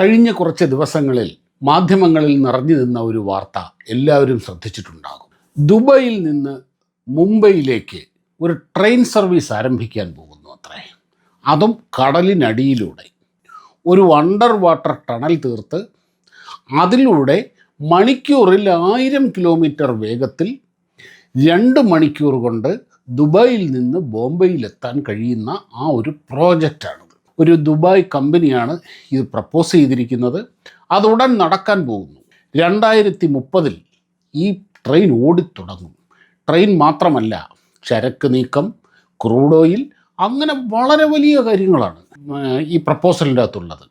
കഴിഞ്ഞ കുറച്ച് ദിവസങ്ങളിൽ മാധ്യമങ്ങളിൽ നിറഞ്ഞു നിന്ന ഒരു വാർത്ത എല്ലാവരും ശ്രദ്ധിച്ചിട്ടുണ്ടാകും. ദുബൈയിൽ നിന്ന് മുംബൈയിലേക്ക് ഒരു ട്രെയിൻ സർവീസ് ആരംഭിക്കാൻ പോകുന്നു അത്രേ. അതും കടലിനടിയിലൂടെ. ഒരു വണ്ടർ വാട്ടർ ടണൽ തീർത്ത് അതിലൂടെ മണിക്കൂറിൽ ആയിരം കിലോമീറ്റർ വേഗത്തിൽ രണ്ട് മണിക്കൂർ കൊണ്ട് ദുബായിൽ നിന്ന് ബോംബെയിലെത്താൻ കഴിയുന്ന ആ ഒരു പ്രോജക്റ്റാണിത് ഒരു ദുബായ് കമ്പനിയാണ് ഇത് പ്രപ്പോസ് ചെയ്തിരിക്കുന്നത്. അതുടൻ നടക്കാൻ പോകുന്നു. രണ്ടായിരത്തി മുപ്പതിൽ ഈ ട്രെയിൻ ഓടിത്തുടങ്ങും ട്രെയിൻ മാത്രമല്ല ചരക്ക് നീക്കം ക്രൂഡ് ഓയിൽ അങ്ങനെ വളരെ വലിയ കാര്യങ്ങളാണ് ഈ പ്രപ്പോസലിന്റെ അകത്തുള്ളത്.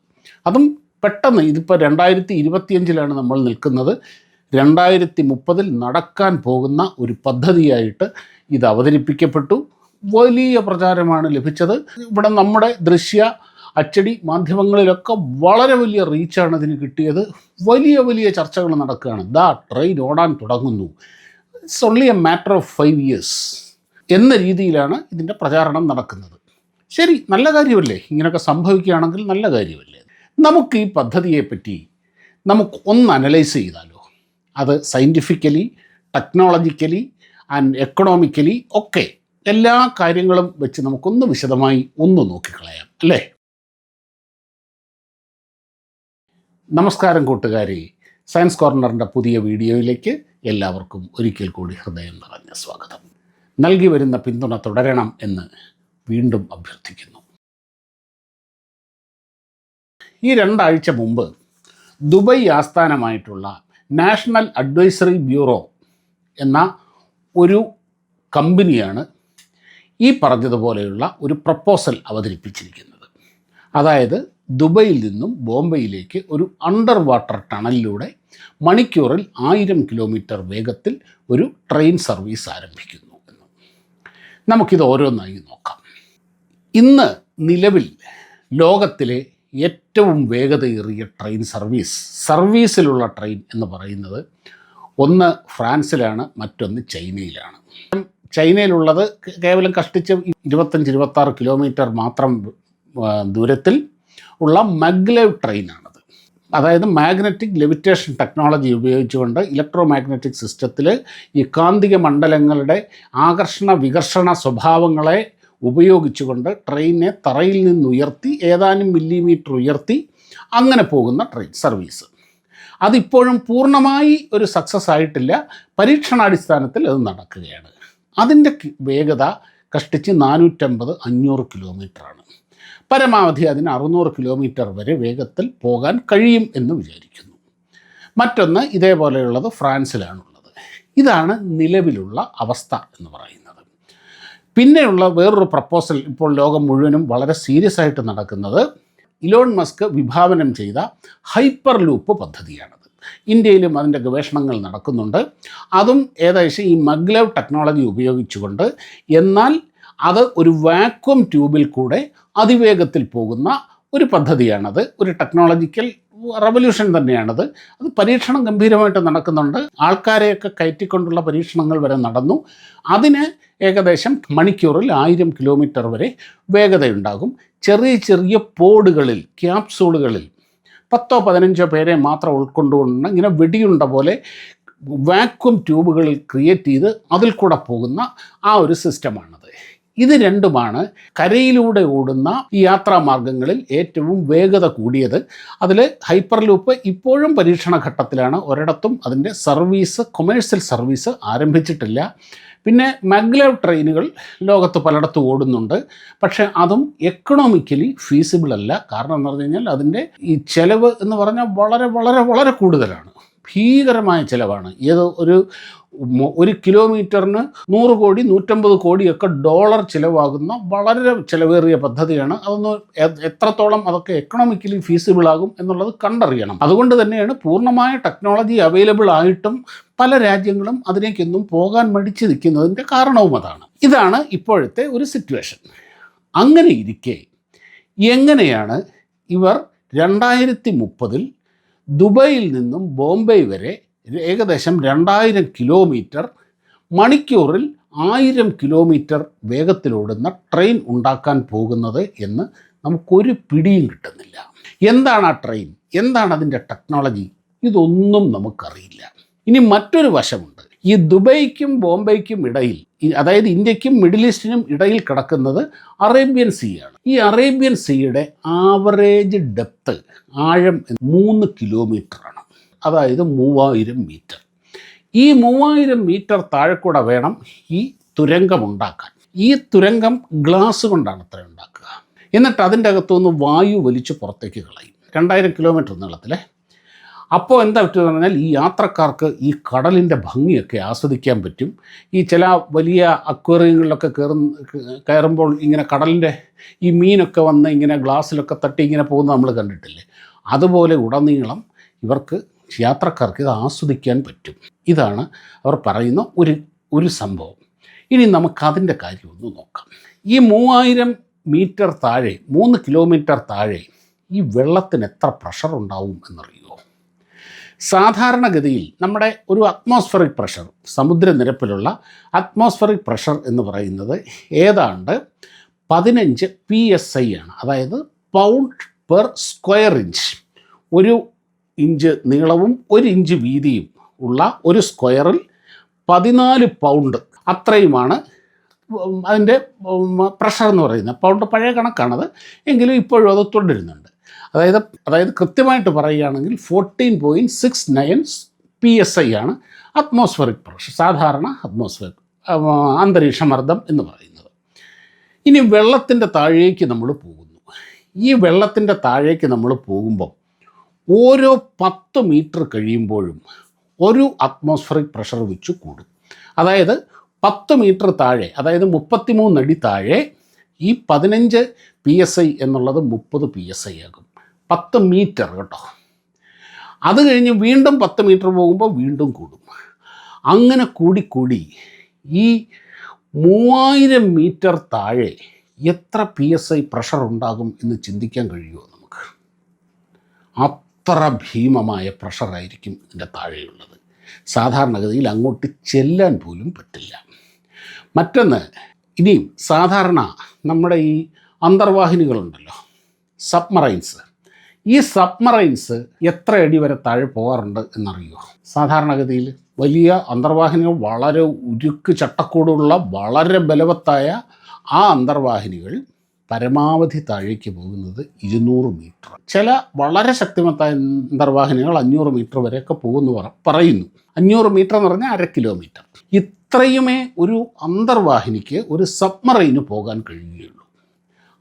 അതും പെട്ടെന്ന് ഇതിപ്പോൾ രണ്ടായിരത്തി ഇരുപത്തിയഞ്ചിലാണ് നമ്മൾ നിൽക്കുന്നത്. രണ്ടായിരത്തി മുപ്പതിൽ നടക്കാൻ പോകുന്ന ഒരു പദ്ധതിയായിട്ട് ഇത് അവതരിപ്പിക്കപ്പെട്ടു. വലിയ പ്രചാരമാണ് ലഭിച്ചത്. ഇവിടെ നമ്മുടെ ദൃശ്യ അച്ചടി മാധ്യമങ്ങളിലൊക്കെ വളരെ വലിയ റീച്ചാണ് ഇതിന് കിട്ടിയത്. വലിയ വലിയ ചർച്ചകൾ നടക്കുകയാണ്. ദാ ട്രെയിൻ ഓടാൻ തുടങ്ങുന്നു. It's only a matter of five years എന്ന രീതിയിലാണ് ഇതിന്റെ പ്രചാരണം നടക്കുന്നത്. ശരി നല്ല കാര്യമല്ലേ? ഇങ്ങനെയൊക്കെ സംഭവിക്കുകയാണെങ്കിൽ നല്ല കാര്യമല്ലേ? നമുക്ക് ഈ പദ്ധതിയെപ്പറ്റി നമുക്ക് ഒന്ന് അനലൈസ് ചെയ്താലോ? അത് സയന്റിഫിക്കലി ടെക്നോളജിക്കലി ആൻഡ് എക്കണോമിക്കലി ഒക്കെ എല്ലാ കാര്യങ്ങളും വെച്ച് നമുക്കൊന്ന് വിശദമായി ഒന്ന് നോക്കിക്കളയാം അല്ലേ? നമസ്കാരം കൂട്ടുകാരി. സയൻസ് കോർണറിന്റെ പുതിയ വീഡിയോയിലേക്ക് എല്ലാവർക്കും ഒരിക്കൽ കൂടി ഹൃദയം നിറഞ്ഞ സ്വാഗതം. നൽകി വരുന്ന പിന്തുണ തുടരണം എന്ന് വീണ്ടും അഭ്യർത്ഥിക്കുന്നു. ഈ രണ്ടാഴ്ച മുമ്പ് ദുബൈ ആസ്ഥാനമായിട്ടുള്ള നാഷണൽ അഡ്വൈസറി ബ്യൂറോ എന്ന ഒരു കമ്പനിയാണ് ഈ പറഞ്ഞതുപോലെയുള്ള ഒരു പ്രപ്പോസൽ അവതരിപ്പിച്ചിരിക്കുന്നത്. അതായത് ദുബൈയിൽ നിന്നും ബോംബെയിലേക്ക് ഒരു അണ്ടർ വാട്ടർ ടണലിലൂടെ മണിക്കൂറിൽ ആയിരം കിലോമീറ്റർ വേഗത്തിൽ ഒരു ട്രെയിൻ സർവീസ് ആരംഭിക്കുന്നു എന്ന്. നമുക്കിത് ഓരോന്നായി നോക്കാം. ഇന്ന് നിലവിൽ ലോകത്തിലെ ഏറ്റവും വേഗതയേറിയ ട്രെയിൻ സർവീസ് സർവീസിലുള്ള ട്രെയിൻ എന്ന് പറയുന്നത് ഒന്ന് ഫ്രാൻസിലാണ് മറ്റൊന്ന് ചൈനയിലാണ്. ചൈനയിലുള്ളത് കേവലം കഷ്ടിച്ച് ഇരുപത്തഞ്ച് ഇരുപത്താറ് കിലോമീറ്റർ മാത്രം ദൂരത്തിൽ ഉള്ള മഗ്ലേവ് ട്രെയിനാണത്. അതായത് മാഗ്നറ്റിക് ലെവിറ്റേഷൻ ടെക്നോളജി ഉപയോഗിച്ചുകൊണ്ട് ഇലക്ട്രോ മാഗ്നറ്റിക് സിസ്റ്റത്തിൽ ഈ കാന്തിക മണ്ഡലങ്ങളുടെ ആകർഷണ വികർഷണ സ്വഭാവങ്ങളെ ഉപയോഗിച്ചുകൊണ്ട് ട്രെയിനെ തറയിൽ നിന്ന് ഉയർത്തി ഏതാനും മില്ലിമീറ്റർ ഉയർത്തി അങ്ങനെ പോകുന്ന ട്രെയിൻ സർവീസ്. അതിപ്പോഴും പൂർണമായി ഒരു സക്സസ് ആയിട്ടില്ല. പരീക്ഷണാടിസ്ഥാനത്തിൽ അത് നടക്കുകയാണ്. അതിന്റെ വേഗത കഷ്ടിച്ച് നാനൂറ്റമ്പത് അഞ്ഞൂറ് കിലോമീറ്ററാണ്. പരമാവധി അതിന് അറുന്നൂറ് കിലോമീറ്റർ വരെ വേഗത്തിൽ പോകാൻ കഴിയും എന്ന് വിചാരിക്കുന്നു. മറ്റൊന്ന് ഇതേപോലെയുള്ളത് ഫ്രാൻസിലാണുള്ളത്. ഇതാണ് നിലവിലുള്ള അവസ്ഥ എന്ന് പറയുന്നത്. പിന്നെയുള്ള വേറൊരു പ്രപ്പോസൽ ഇപ്പോൾ ലോകം മുഴുവനും വളരെ സീരിയസ് ആയിട്ട് നടക്കുന്നത് ഇലോൺ മസ്ക് വിഭാവനം ചെയ്ത ഹൈപ്പർ ലൂപ്പ് പദ്ധതിയാണത് ഇന്ത്യയിലും അതിന്റെ ഗവേഷണങ്ങൾ നടക്കുന്നുണ്ട്. അതും ഏകദേശം ഈ മഗ്ലവ് ടെക്നോളജി ഉപയോഗിച്ചുകൊണ്ട് എന്നാൽ അത് ഒരു വാക്വം ട്യൂബിൽ കൂടെ അതിവേഗത്തിൽ പോകുന്ന ഒരു പദ്ധതിയാണത്. ഒരു ടെക്നോളജിക്കൽ റവല്യൂഷൻ തന്നെയാണത്. അത് പരീക്ഷണം ഗംഭീരമായിട്ട് നടക്കുന്നുണ്ട്. ആൾക്കാരെയൊക്കെ കയറ്റിക്കൊണ്ടുള്ള പരീക്ഷണങ്ങൾ വരെ നടന്നു. അതിന് ഏകദേശം മണിക്കൂറിൽ ആയിരം കിലോമീറ്റർ വരെ വേഗതയുണ്ടാകും. ചെറിയ ചെറിയ പോഡുകളിൽ ക്യാപ്സൂളുകളിൽ പത്തോ പതിനഞ്ചോ പേരെ മാത്രം ഉൾക്കൊണ്ടുകൊണ്ട് ഇങ്ങനെ വെടിയുണ്ട പോലെ വാക്വം ട്യൂബുകളിൽ ക്രിയേറ്റ് ചെയ്ത് അതിൽ കൂടെ പോകുന്ന ആ ഒരു സിസ്റ്റമാണത് ഇത് രണ്ടുമാണ് കരയിലൂടെ ഓടുന്ന ഈ യാത്രാമാർഗങ്ങളിൽ ഏറ്റവും വേഗത കൂടിയത്. അതിൽ ഹൈപ്പർ ലൂപ്പ് ഇപ്പോഴും പരീക്ഷണ ഘട്ടത്തിലാണ് ഒരിടത്തും അതിന്റെ സർവീസ് കൊമേഴ്സ്യൽ സർവീസ് ആരംഭിച്ചിട്ടില്ല. പിന്നെ മഗ്ലവ് ട്രെയിനുകൾ ലോകത്ത് പലയിടത്തും ഓടുന്നുണ്ട്. പക്ഷെ അതും എക്കണോമിക്കലി ഫീസിബിൾ അല്ല. കാരണം എന്ന് പറഞ്ഞു കഴിഞ്ഞാൽ അതിന്റെ ഈ ചിലവ് എന്ന് പറഞ്ഞാൽ വളരെ വളരെ വളരെ കൂടുതലാണ്. ഭീകരമായ ചിലവാണ്. ഏത് ഒരു ഒരു കിലോമീറ്ററിന് നൂറ് കോടി നൂറ്റമ്പത് കോടിയൊക്കെ ഡോളർ ചിലവാകുന്ന വളരെ ചിലവേറിയ പദ്ധതിയാണ്. അതൊന്ന് എത്രത്തോളം അതൊക്കെ എക്കണോമിക്കലി ഫീസിബിൾ ആകും എന്നുള്ളത് കണ്ടറിയണം. അതുകൊണ്ട് തന്നെയാണ് പൂർണമായ ടെക്നോളജി അവൈലബിൾ ആയിട്ടും പല രാജ്യങ്ങളും അതിലേക്കൊന്നും പോകാൻ മടിച്ചു നിൽക്കുന്നതിന്റെ കാരണവും അതാണ്. ഇതാണ് ഇപ്പോഴത്തെ ഒരു സിറ്റുവേഷൻ അങ്ങനെ ഇരിക്കെ എങ്ങനെയാണ് ഇവർ രണ്ടായിരത്തി മുപ്പതിൽ ദുബൈയിൽ നിന്നും ബോംബെ വരെ ഏകദേശം രണ്ടായിരം കിലോമീറ്റർ മണിക്കൂറിൽ ആയിരം കിലോമീറ്റർ വേഗത്തിലോടുന്ന ട്രെയിൻ ഉണ്ടാക്കാൻ പോകുന്നത് എന്ന് നമുക്കൊരു പിടിയും കിട്ടുന്നില്ല. എന്താണ് ആ ട്രെയിൻ? എന്താണ് അതിന്റെ ടെക്നോളജി? ഇതൊന്നും നമുക്കറിയില്ല. ഇനി മറ്റൊരു വശമുണ്ട്. ഈ ദുബൈക്കും ബോംബെയ്ക്കും ഇടയിൽ അതായത് ഇന്ത്യക്കും മിഡിൽ ഈസ്റ്റിനും ഇടയിൽ കിടക്കുന്നത് അറേബ്യൻ സീ ആണ്. ഈ അറേബ്യൻ സീയുടെ ആവറേജ് ഡെപ്ത് ആഴം മൂന്ന് കിലോമീറ്ററാണ്. അതായത് മൂവായിരം മീറ്റർ. ഈ മൂവായിരം മീറ്റർ താഴെക്കൂടെ വേണം ഈ തുരങ്കം ഉണ്ടാക്കാൻ. ഈ തുരങ്കം ഗ്ലാസ് കൊണ്ടാണ് അത്ര ഉണ്ടാക്കുക. എന്നിട്ട് അതിന്റെ അകത്തുനിന്ന് വായു വലിച്ച് പുറത്തേക്ക് കളയും. രണ്ടായിരം കിലോമീറ്റർ നീളത്തിലെ അപ്പോൾ എന്താ പറ്റുമെന്ന് പറഞ്ഞാൽ ഈ യാത്രക്കാർക്ക് ഈ കടലിന്റെ ഭംഗിയൊക്കെ ആസ്വദിക്കാൻ പറ്റും. ഈ ചില വലിയ അക്വേറിയങ്ങളിലൊക്കെ കയറുന്ന കയറുമ്പോൾ ഇങ്ങനെ കടലിന്റെ ഈ മീനൊക്കെ വന്ന് ഇങ്ങനെ ഗ്ലാസ്സിലൊക്കെ തട്ടി ഇങ്ങനെ പോകുന്നത് നമ്മൾ കണ്ടിട്ടില്ലേ? അതുപോലെ ഉടനീളം ഇവർക്ക് യാത്രക്കാർക്ക് ഇത് ആസ്വദിക്കാൻ പറ്റും. ഇതാണ് അവർ പറയുന്ന ഒരു ഒരു സംഭവം. ഇനി നമുക്കതിന്റെ കാര്യം ഒന്ന് നോക്കാം. ഈ മൂവായിരം മീറ്റർ താഴെ മൂന്ന് കിലോമീറ്റർ താഴെ ഈ വെള്ളത്തിന് എത്ര പ്രഷർ ഉണ്ടാവും എന്നറിയുമോ സാധാരണഗതിയിൽ നമ്മുടെ ഒരു അറ്റ്മോസ്ഫറിക് പ്രഷർ സമുദ്രനിരപ്പിലുള്ള അറ്റ്മോസ്ഫറിക് പ്രഷർ എന്ന് പറയുന്നത് ഏതാണ്ട് പതിനഞ്ച് പി എസ് ഐ ആണ്. അതായത് പൗണ്ട് പെർ സ്ക്വയർ ഇഞ്ച് ഒരു ഇഞ്ച് നീളവും ഒരു ഇഞ്ച് വീതിയും ഉള്ള ഒരു സ്ക്വയറിൽ പതിനാല് പൗണ്ട് അത്രയുമാണ് അതിന്റെ പ്രഷർ എന്ന് പറയുന്നത്. പൗണ്ട് പഴയ കണക്കാണത്. എങ്കിലും ഇപ്പോഴും അത് തുടരുന്നുണ്ട്. അതായത് അതായത് കൃത്യമായിട്ട് പറയുകയാണെങ്കിൽ fourteen point six nine P S I ആണ് അറ്റ്മോസ്ഫറിക് പ്രഷർ സാധാരണ അറ്റ്മോസ്ഫിയർ അന്തരീക്ഷമർദ്ദം എന്ന് പറയുന്നത്. ഇനി വെള്ളത്തിന്റെ താഴേക്ക് നമ്മൾ പോകുന്നു. ഈ വെള്ളത്തിന്റെ താഴേക്ക് നമ്മൾ പോകുമ്പോൾ ഓരോ പത്ത് മീറ്റർ കഴിയുമ്പോഴും ഒരു അറ്റ്മോസ്ഫറിക് പ്രഷർ വെച്ച് കൂടും. അതായത് പത്ത് മീറ്റർ താഴെ അതായത് മുപ്പത്തിമൂന്ന് അടി താഴെ ഈ പതിനഞ്ച് പി എസ് ഐ എന്നുള്ളത് മുപ്പത് പി എസ് ഐ ആകും. പത്ത് മീറ്റർ കേട്ടോ. അത് കഴിഞ്ഞ് വീണ്ടും പത്ത് മീറ്റർ പോകുമ്പോൾ വീണ്ടും കൂടും. അങ്ങനെ കൂടിക്കൂടി ഈ മൂവായിരം മീറ്റർ താഴെ എത്ര പി എസ് ഐ പ്രഷർ ഉണ്ടാകും എന്ന് ചിന്തിക്കാൻ കഴിയുമോ നമുക്ക്? അത്ര ഭീമമായ പ്രഷറായിരിക്കും ഇതിന്റെ താഴെയുള്ളത്? സാധാരണഗതിയിൽ അങ്ങോട്ട് ചെല്ലാൻ പോലും പറ്റില്ല. മറ്റൊന്ന് ഇനിയും സാധാരണ നമ്മുടെ ഈ അന്തർവാഹിനികളുണ്ടല്ലോ സബ്മറൈൻസ്. ഈ സബ്മറൈൻസ് എത്ര അടി വരെ താഴെ പോകാറുണ്ട് എന്നറിയുമോ സാധാരണഗതിയിൽ വലിയ അന്തർവാഹിനികൾ വളരെ ഉരുക്ക് ചട്ടക്കൂടുള്ള വളരെ ബലവത്തായ ആ അന്തർവാഹിനികൾ പരമാവധി താഴേക്ക് പോകുന്നത് ഇരുന്നൂറ് മീറ്റർ. ചില വളരെ ശക്തിമത്തായ അന്തർവാഹിനികൾ അഞ്ഞൂറ് മീറ്റർ വരെയൊക്കെ പോകുന്നു പറ പറയുന്നു. അഞ്ഞൂറ് മീറ്റർ എന്ന് പറഞ്ഞാൽ അര കിലോമീറ്റർ. ഇത്രയുമേ ഒരു അന്തർവാഹിനിക്ക് ഒരു സബ്മറൈന് പോകാൻ കഴിയുകയുള്ളൂ.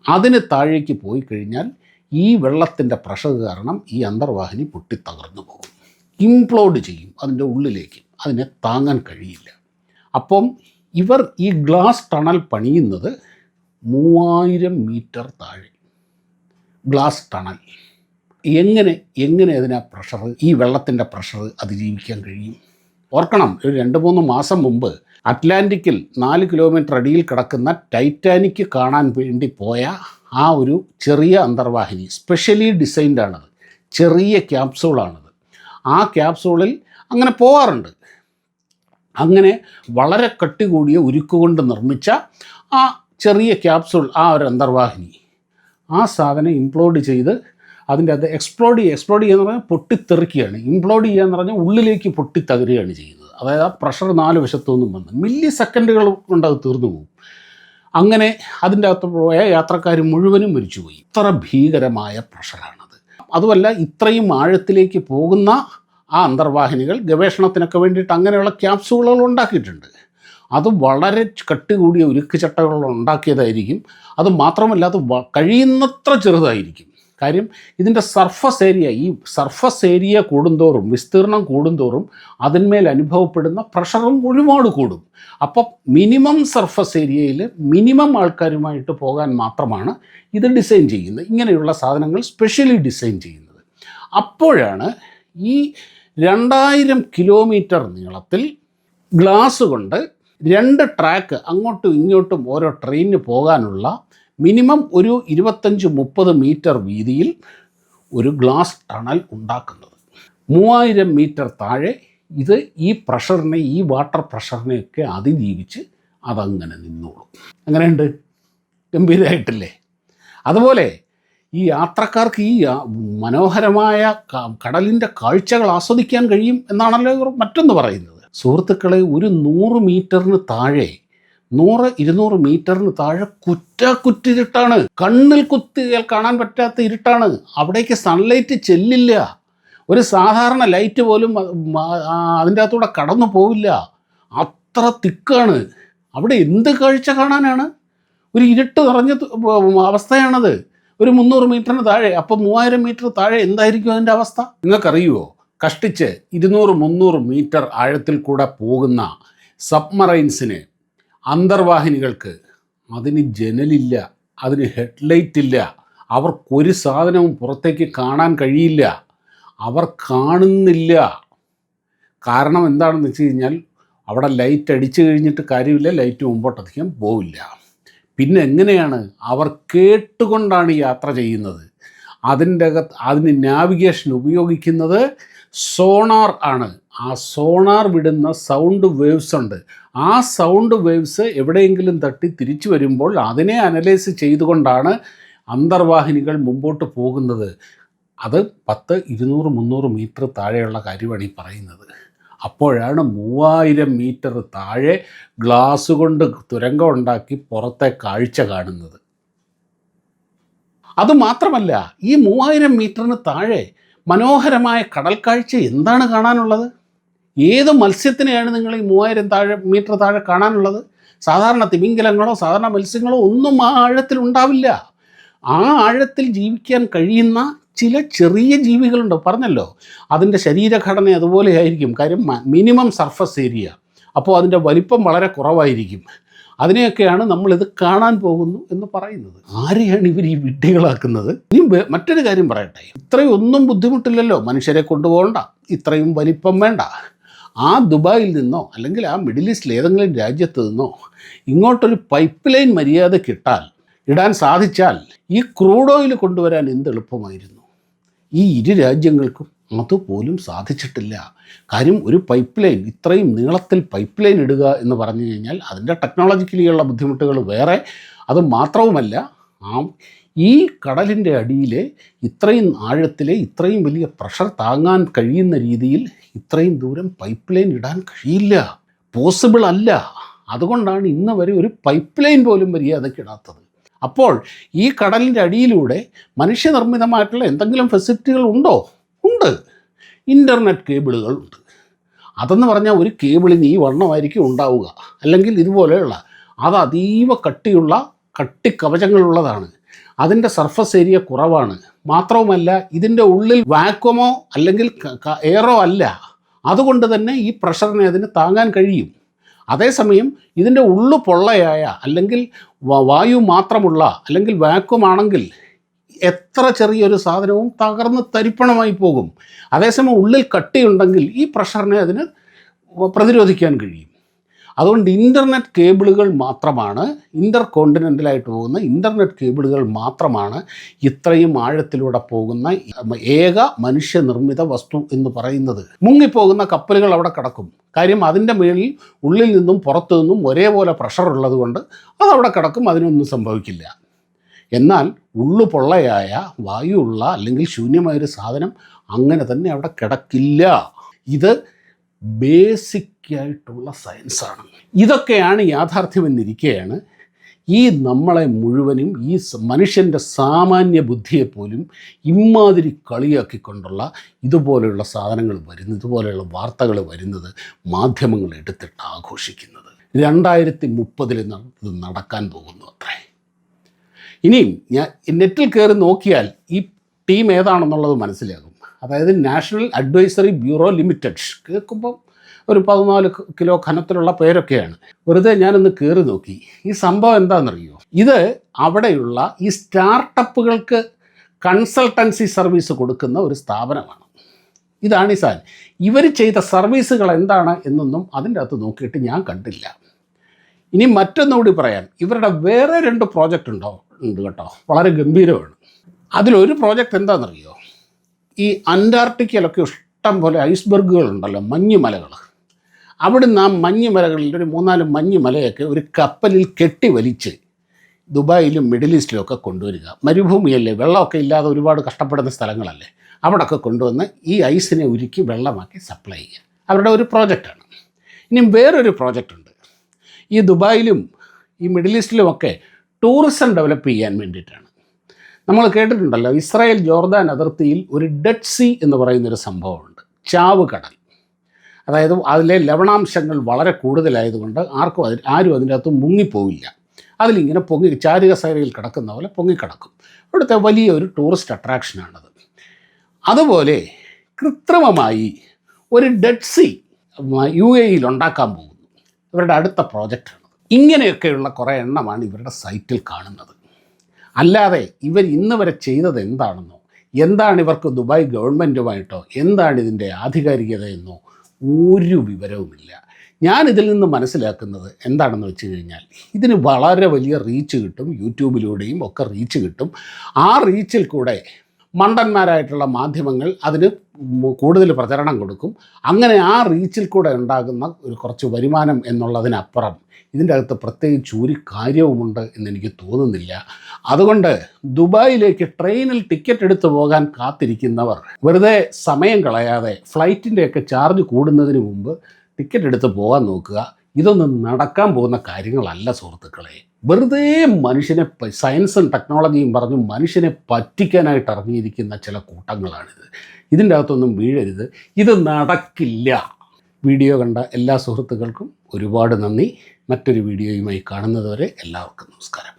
അതിന് താഴേക്ക് പോയി കഴിഞ്ഞാൽ ഈ വെള്ളത്തിന്റെ പ്രഷർ കാരണം ഈ അന്തർവാഹിനി പൊട്ടിത്തകർന്നു പോകും. ഇംപ്ലോഡ് ചെയ്യും അതിന്റെ ഉള്ളിലേക്ക്. അതിനെ താങ്ങാൻ കഴിയില്ല. അപ്പം ഇവർ ഈ ഗ്ലാസ് ടണൽ പണിയുന്നത് മൂവായിരം മീറ്റർ താഴെ. Glass tunnel. എങ്ങനെ എങ്ങനെ അതിനാ പ്രഷർ ഈ വെള്ളത്തിന്റെ പ്രഷർ അതിജീവിക്കാൻ കഴിയും? ഓർക്കണം ഒരു രണ്ട് മൂന്ന് മാസം മുമ്പ് അറ്റ്ലാന്റിക്കിൽ നാല് കിലോമീറ്റർ അടിയിൽ കിടക്കുന്ന ടൈറ്റാനിക് കാണാൻ വേണ്ടി പോയ ആ ഒരു ചെറിയ അന്തർവാഹിനി സ്പെഷ്യലി ഡിസൈൻഡ് ആണത്. ചെറിയ ക്യാപ്സൂളാണത് ആ ക്യാപ്സൂളിൽ അങ്ങനെ പോവാറുണ്ട്. അങ്ങനെ വളരെ കട്ടി കൂടിയ ഉരുക്കുകൊണ്ട് നിർമ്മിച്ച ആ ചെറിയ ക്യാപ്സൂൾ ആ ഒരു അന്തർവാഹിനി. ആ സാധനം ഇംപ്ലോഡ് ചെയ്ത് അതിന്റെ അത് എക്സ്പ്ലോഡ് ചെയ്യുക എക്സ്പ്ലോഡ് ചെയ്യുക എന്ന് പറഞ്ഞാൽ പൊട്ടിത്തെറിക്കുകയാണ്. ഇംപ്ലോഡ് ചെയ്യുക എന്ന് പറഞ്ഞാൽ ഉള്ളിലേക്ക് പൊട്ടിത്തകരുകയാണ് ചെയ്യുന്നത്. അതായത് ആ പ്രഷർ നാല് വശത്തുനിന്നും വന്ന് മില്ലി സെക്കൻഡുകൾ കൊണ്ട് അത് തീർന്നു പോകും. അങ്ങനെ അതിന്റെ അകത്ത് പോയ യാത്രക്കാർ മുഴുവനും മരിച്ചുപോയി. ഇത്ര ഭീകരമായ പ്രഷറാണത് അതുമല്ല ഇത്രയും ആഴത്തിലേക്ക് പോകുന്ന ആ അന്തർവാഹിനികൾ ഗവേഷണത്തിനൊക്കെ വേണ്ടിയിട്ട് അങ്ങനെയുള്ള ക്യാപ്സൂളുകൾ ഉണ്ടാക്കിയിട്ടുണ്ട്. അത് വളരെ കട്ടി കൂടിയ ഉരുക്ക് ചട്ടകൾ ഉണ്ടാക്കിയതായിരിക്കും. അത് മാത്രമല്ല അത് കഴിയുന്നത്ര ചെറുതായിരിക്കും. കാര്യം ഇതിന്റെ സർഫസ് ഏരിയ ഈ സർഫസ് ഏരിയ കൂടുന്തോറും വിസ്തീർണം കൂടുന്തോറും അതിന്മേൽ അനുഭവപ്പെടുന്ന പ്രഷറും ഒരുപാട് കൂടും. അപ്പം മിനിമം സർഫസ് ഏരിയയിൽ മിനിമം ആൾക്കാരുമായിട്ട് പോകാൻ മാത്രമാണ് ഇത് ഡിസൈൻ ചെയ്യുന്നത്. ഇങ്ങനെയുള്ള സാധനങ്ങൾ സ്പെഷ്യലി ഡിസൈൻ ചെയ്യുന്നത്. അപ്പോഴാണ് ഈ രണ്ടായിരം കിലോമീറ്റർ നീളത്തിൽ ഗ്ലാസ് കൊണ്ട് രണ്ട് ട്രാക്ക് അങ്ങോട്ടും ഇങ്ങോട്ടും ഓരോ ട്രെയിനിന് പോകാനുള്ള മിനിമം ഒരു ഇരുപത്തഞ്ച് മുപ്പത് മീറ്റർ വീതിയിൽ ഒരു ഗ്ലാസ് ടണൽ ഉണ്ടാക്കുന്നത്. മൂവായിരം മീറ്റർ താഴെ ഇത് ഈ പ്രഷറിനെ ഈ വാട്ടർ പ്രഷറിനെയൊക്കെ അതിജീവിച്ച് അതങ്ങനെ നിന്നോളും. അങ്ങനെയുണ്ട് ഗംഭീരമായിട്ടില്ലേ അതുപോലെ ഈ യാത്രക്കാർക്ക് ഈ മനോഹരമായ കടലിന്റെ കാഴ്ചകൾ ആസ്വദിക്കാൻ കഴിയും എന്നാണല്ലോ മറ്റൊന്ന് പറയുന്നത്. സുഹൃത്തുക്കളെ ഒരു നൂറ് മീറ്ററിന് താഴെ നൂറ് ഇരുന്നൂറ് മീറ്ററിന് താഴെ കുറ്റാക്കുറ്റിരുട്ടാണ്. കണ്ണിൽ കുത്തിയാൽ കാണാൻ പറ്റാത്ത ഇരുട്ടാണ്. അവിടേക്ക് സൺലൈറ്റ് ചെല്ലില്ല. ഒരു സാധാരണ ലൈറ്റ് പോലും അതിന്റെ അകത്തൂടെ കടന്നു പോവില്ല. അത്ര തിക്കാണ്. അവിടെ എന്ത് കാഴ്ച കാണാനാണ്? ഒരു ഇരുട്ട് നിറഞ്ഞ അവസ്ഥയാണത്. ഒരു മുന്നൂറ് മീറ്ററിന് താഴെ അപ്പോൾ മൂവായിരം മീറ്റർ താഴെ എന്തായിരിക്കും അതിന്റെ അവസ്ഥ? നിങ്ങൾക്കറിയുമോ കഷ്ടിച്ച് ഇരുന്നൂറ് മുന്നൂറ് മീറ്റർ ആഴത്തിൽ കൂടെ പോകുന്ന സബ്മറൈൻസിന് അന്തർവാഹിനികൾക്ക് അതിന് ജനലില്ല അതിന് ഹെഡ്ലൈറ്റ് ഇല്ല അവർക്കൊരു സാധനവും പുറത്തേക്ക് കാണാൻ കഴിയില്ല അവർ കാണുന്നില്ല. കാരണം എന്താണെന്ന് വെച്ച് കഴിഞ്ഞാൽ അവിടെ ലൈറ്റ് അടിച്ചു കഴിഞ്ഞിട്ട് കാര്യമില്ല ലൈറ്റ് മുമ്പോട്ടധികം പോവില്ല. പിന്നെ എങ്ങനെയാണ് അവർ കേട്ടുകൊണ്ടാണ് യാത്ര ചെയ്യുന്നത്? അതിന്റെ അകത്ത് അതിന് നാവിഗേഷൻ ഉപയോഗിക്കുന്നത് സോണാർ ആണ്. ആ സോണാർ വിടുന്ന സൗണ്ട് വേവ്സ് ഉണ്ട്. ആ സൗണ്ട് വേവ്സ് എവിടെയെങ്കിലും തട്ടി തിരിച്ചു വരുമ്പോൾ അതിനെ അനലൈസ് ചെയ്തുകൊണ്ടാണ് അന്തർവാഹിനികൾ മുമ്പോട്ട് പോകുന്നത്. അത് പത്ത് ഇരുന്നൂറ് മുന്നൂറ് മീറ്റർ താഴെയുള്ള കാര്യമാണ് ഈ പറയുന്നത്. അപ്പോഴാണ് മൂവായിരം മീറ്റർ താഴെ ഗ്ലാസ് കൊണ്ട് തുരങ്കം ഉണ്ടാക്കി പുറത്തെ കാഴ്ച കാണുന്നത്. അതുമാത്രമല്ല ഈ മൂവായിരം മീറ്ററിന് താഴെ മനോഹരമായ കടൽ കാഴ്ച എന്താണ് കാണാനുള്ളത്? ഏത് മത്സ്യത്തിനെയാണ് നിങ്ങൾ ഈ മൂവായിരം താഴെ മീറ്റർ താഴെ കാണാനുള്ളത്? സാധാരണ തിമിംഗലങ്ങളോ സാധാരണ മത്സ്യങ്ങളോ ഒന്നും ആ ആഴത്തിൽ ഉണ്ടാവില്ല. ആ ആഴത്തിൽ ജീവിക്കാൻ കഴിയുന്ന ചില ചെറിയ ജീവികളുണ്ട്. പറഞ്ഞല്ലോ അതിന്റെ ശരീരഘടന അതുപോലെ ആയിരിക്കും. കാര്യം മിനിമം സർഫസ് ഏരിയ. അപ്പോൾ അതിന്റെ വലിപ്പം വളരെ കുറവായിരിക്കും. അതിനെയൊക്കെയാണ് നമ്മളിത് കാണാൻ പോകുന്നു എന്ന് പറയുന്നത്. ആരെയാണ് ഇവർ ഈ വിഡ്ഢികളാക്കുന്നത്? ഇനി മറ്റൊരു കാര്യം പറയട്ടെ. ഇത്രയും ഒന്നും ബുദ്ധിമുട്ടില്ലല്ലോ. മനുഷ്യരെ കൊണ്ടുപോകണ്ട. ഇത്രയും വലിപ്പം വേണ്ട. ആ ദുബായിൽ നിന്നോ അല്ലെങ്കിൽ ആ മിഡിൽ ഈസ്റ്റിൽ ഏതെങ്കിലും രാജ്യത്ത് നിന്നോ ഇങ്ങോട്ടൊരു പൈപ്പ് ലൈൻ മര്യാദ കിട്ടാൽ ഇടാൻ സാധിച്ചാൽ ഈ ക്രൂഡ് ഓയിൽ കൊണ്ടുവരാൻ എന്ത് എളുപ്പമായിരുന്നു? ഈ ഇരു രാജ്യങ്ങൾക്കും അതുപോലും സാധിച്ചിട്ടില്ല. കാര്യം ഒരു പൈപ്പ് ലൈൻ ഇത്രയും നീളത്തിൽ പൈപ്പ് ലൈൻ ഇടുക എന്ന് പറഞ്ഞു കഴിഞ്ഞാൽ അതിന്റെ ടെക്നോളജിക്കലിയുള്ള ബുദ്ധിമുട്ടുകൾ വേറെ അത് മാത്രവുമല്ല ആ ഈ കടലിന്റെ അടിയിലെ ഇത്രയും ആഴത്തിലെ ഇത്രയും വലിയ പ്രഷർ താങ്ങാൻ കഴിയുന്ന രീതിയിൽ ഇത്രയും ദൂരം പൈപ്പ് ലൈൻ ഇടാൻ കഴിയില്ല. പോസിബിൾ അല്ല. അതുകൊണ്ടാണ് ഇന്ന് വരെ ഒരു പൈപ്പ് ലൈൻ പോലും മര്യാദയ്ക്ക് ഇടാത്തത്. അപ്പോൾ ഈ കടലിന്റെ അടിയിലൂടെ മനുഷ്യനിർമ്മിതമായിട്ടുള്ള എന്തെങ്കിലും ഫെസിലിറ്റികൾ ഉണ്ടോ? ഉണ്ട്. ഇന്റർനെറ്റ് കേബിളുകൾ ഉണ്ട് അതെന്ന് പറഞ്ഞാൽ ഒരു കേബിളിന് ഈ വണ്ണമായിരിക്കും ഉണ്ടാവുക. അല്ലെങ്കിൽ ഇതുപോലെയുള്ള അത് അതീവ കട്ടിയുള്ള കട്ടിക്കവചങ്ങളുള്ളതാണ്. അതിന്റെ സർഫസ് ഏരിയ കുറവാണ്. മാത്രവുമല്ല ഇതിന്റെ ഉള്ളിൽ വാക്വമോ അല്ലെങ്കിൽ എയറോ അല്ല. അതുകൊണ്ട് തന്നെ ഈ പ്രഷറിനെ അതിന് താങ്ങാൻ കഴിയും. അതേസമയം ഇതിന്റെ ഉള്ളു പൊള്ളയായ അല്ലെങ്കിൽ വായു മാത്രമുള്ള അല്ലെങ്കിൽ വാക്വം ആണെങ്കിൽ എത്ര ചെറിയൊരു സാധനവും തകർന്ന് തരിപ്പണമായി പോകും. അതേസമയം ഉള്ളിൽ കട്ടിയുണ്ടെങ്കിൽ ഈ പ്രഷറിനെ അതിന് പ്രതിരോധിക്കാൻ കഴിയും. അതുകൊണ്ട് ഇന്റർനെറ്റ് കേബിളുകൾ മാത്രമാണ് ഇന്റർ കോണ്ടിനെന്റലായിട്ട് പോകുന്ന ഇന്റർനെറ്റ് കേബിളുകൾ മാത്രമാണ് ഇത്രയും ആഴത്തിലൂടെ പോകുന്ന ഏക മനുഷ്യനിർമ്മിത വസ്തു എന്ന് പറയുന്നത്. മുങ്ങിപ്പോകുന്ന കപ്പലുകൾ അവിടെ കിടക്കും. കാര്യം അതിന്റെ മേളിൽ ഉള്ളിൽ നിന്നും പുറത്തു നിന്നും ഒരേപോലെ പ്രഷർ ഉള്ളത് കൊണ്ട് അതവിടെ കിടക്കും അതിനൊന്നും സംഭവിക്കില്ല. എന്നാൽ ഉള്ളു പൊള്ളയായ വായുവുള്ള അല്ലെങ്കിൽ ശൂന്യമായൊരു സാധനം അങ്ങനെ തന്നെ അവിടെ കിടക്കില്ല. ഇത് ബേസിക്കായിട്ടുള്ള സയൻസാണ് ഇതൊക്കെയാണ് യാഥാർത്ഥ്യമെന്നിരിക്കെയാണ് ഈ നമ്മളെ മുഴുവനും ഈ മനുഷ്യന്റെ സാമാന്യ ബുദ്ധിയെപ്പോലും ഇമാതിരി കളിയാക്കിക്കൊണ്ടുള്ള ഇതുപോലെയുള്ള സാധനങ്ങൾ വരുന്നത് ഇതുപോലെയുള്ള വാർത്തകൾ വരുന്നത് മാധ്യമങ്ങൾ എടുത്തിട്ട് ആഘോഷിക്കുന്നത് രണ്ടായിരത്തി മുപ്പതിൽ നടക്കാൻ പോകുന്നു അത്രേ. ഇനിയും ഞാൻ നെറ്റിൽ കയറി നോക്കിയാൽ ഈ ടീം ഏതാണെന്നുള്ളത് മനസ്സിലാകും. അതായത് നാഷണൽ അഡ്വൈസറി ബ്യൂറോ ലിമിറ്റഡ്. കേൾക്കുമ്പം ഒരു പതിനാല് കിലോ ഖനത്തിലുള്ള പേരൊക്കെയാണ്. വെറുതെ ഞാനൊന്ന് കയറി നോക്കി. ഈ സംഭവം എന്താണെന്നറിയോ? ഇത് അവിടെയുള്ള ഈ സ്റ്റാർട്ടപ്പുകൾക്ക് കൺസൾട്ടൻസി സർവീസ് കൊടുക്കുന്ന ഒരു സ്ഥാപനമാണ്. ഇതാണ് ഈ സാധനം. ഇവർ ചെയ്ത സർവീസുകൾ എന്താണ് എന്നൊന്നും അതിന്റെ അകത്ത് നോക്കിയിട്ട് ഞാൻ കണ്ടില്ല. ഇനി മറ്റൊന്നുകൂടി പറയാം ഇവരുടെ വേറെ രണ്ട് പ്രോജക്റ്റ് ഉണ്ടോ? ഉണ്ട് കേട്ടോ. വളരെ ഗംഭീരമാണ്. അതിലൊരു പ്രോജക്റ്റ് എന്താണെന്നറിയോ? ഈ അന്റാർട്ടിക്കയിലൊക്കെ ഇഷ്ടം പോലെ ഐസ്ബർഗുകൾ ഉണ്ടല്ലോ മഞ്ഞുമലകൾ. അവിടുന്ന് ആ മഞ്ഞുമലകളിൽ ഒരു മൂന്നാൽ മഞ്ഞുമലയൊക്കെ ഒരു കപ്പലിൽ കെട്ടി വലിച്ച് ദുബായിലും മിഡിൽ ഈസ്റ്റിലും ഒക്കെ കൊണ്ടുവരിക. മരുഭൂമിയല്ലേ വെള്ളമൊക്കെ ഇല്ലാതെ ഒരുപാട് കഷ്ടപ്പെടുന്ന സ്ഥലങ്ങളല്ലേ. അവിടെയൊക്കെ കൊണ്ടുവന്ന് ഈ ഐസിനെ ഉരുക്കി വെള്ളമാക്കി സപ്ലൈ ചെയ്യുക. അവരുടെ ഒരു പ്രോജക്റ്റാണ് ഇനിയും വേറൊരു പ്രോജക്റ്റ് ഉണ്ട്. ഈ ദുബായിലും ഈ മിഡിൽ ഈസ്റ്റിലുമൊക്കെ ടൂറിസം ഡെവലപ്പ് ചെയ്യാൻ വേണ്ടിയിട്ടാണ്. നമ്മൾ കേട്ടിട്ടുണ്ടല്ലോ ഇസ്രായേൽ ജോർദാൻ അതിർത്തിയിൽ ഒരു ഡെഡ് സീ എന്ന് പറയുന്നൊരു സംഭവമുണ്ട്. ചാവ് കടൽ. അതായത് അതിലെ ലവണാംശങ്ങൾ വളരെ കൂടുതലായതുകൊണ്ട് ആർക്കും അതിൽ ആരും അതിന്റെ അകത്ത് മുങ്ങിപ്പോവില്ല. അതിലിങ്ങനെ പൊങ്ങി ചാരുകസേരയിൽ കിടക്കുന്ന പോലെ പൊങ്ങിക്കിടക്കും. ഇവിടുത്തെ വലിയൊരു ടൂറിസ്റ്റ് അട്രാക്ഷനാണത്. അതുപോലെ കൃത്രിമമായി ഒരു ഡെഡ് സീ യു എയിൽ ഉണ്ടാക്കാൻ പോകുന്നു. ഇവരുടെ അടുത്ത പ്രോജക്റ്റാണ്. ഇങ്ങനെയൊക്കെയുള്ള കുറേ എണ്ണമാണ് ഇവരുടെ സൈറ്റിൽ കാണുന്നത്. അല്ലാതെ ഇവർ ഇന്ന് വരെ ചെയ്തത് എന്താണെന്നോ എന്താണ് ഇവർക്ക് ദുബായ് ഗവൺമെന്റുമായിട്ടോ എന്താണ് ഇതിന്റെ ആധികാരികതയെന്നോ ഒരു വിവരവുമില്ല. ഞാൻ ഇതിൽ നിന്ന് മനസ്സിലാക്കുന്നത് എന്താണെന്ന് വെച്ച് കഴിഞ്ഞാൽ ഇതിന് വളരെ വലിയ റീച്ച് കിട്ടും യൂട്യൂബിലൂടെയും ഒക്കെ റീച്ച് കിട്ടും. ആ റീച്ചിൽ കൂടെ മണ്ടന്മാരായിട്ടുള്ള മാധ്യമങ്ങൾ അതിന് കൂടുതൽ പ്രചരണം കൊടുക്കും. അങ്ങനെ ആ റീച്ചിൽ കൂടെ ഉണ്ടാകുന്ന ഒരു കുറച്ച് വരുമാനം എന്നുള്ളതിനപ്പുറം ഇതിന്റെ അകത്ത് പ്രത്യേകിച്ച് ഒരു കാര്യവുമുണ്ട് എന്നെനിക്ക് തോന്നുന്നില്ല. അതുകൊണ്ട് ദുബായിലേക്ക് ട്രെയിനിൽ ടിക്കറ്റ് എടുത്തു പോകാൻ കാത്തിരിക്കുന്നവർ വെറുതെ സമയം കളയാതെ ഫ്ലൈറ്റിന്റെയൊക്കെ ചാർജ് കൂടുന്നതിന് മുമ്പ് ടിക്കറ്റ് എടുത്ത് പോകാൻ നോക്കുക. ഇതൊന്നും നടക്കാൻ പോകുന്ന കാര്യങ്ങളല്ല സുഹൃത്തുക്കളെ. വെറുതെ മനുഷ്യനെ സയൻസും ടെക്നോളജിയും പറഞ്ഞ് മനുഷ്യനെ പറ്റിക്കാനായിട്ട് ഇറങ്ങിയിരിക്കുന്ന ചില കൂട്ടങ്ങളാണിത്. ഇതിന്റെ അകത്തൊന്നും വീഴരുത്. ഇത് നടക്കില്ല. വീഡിയോ കണ്ട എല്ലാ സുഹൃത്തുക്കൾക്കും ഒരുപാട് നന്ദി. മറ്റൊരു വീഡിയോയുമായി കാണുന്നതുവരെ എല്ലാവർക്കും നമസ്കാരം.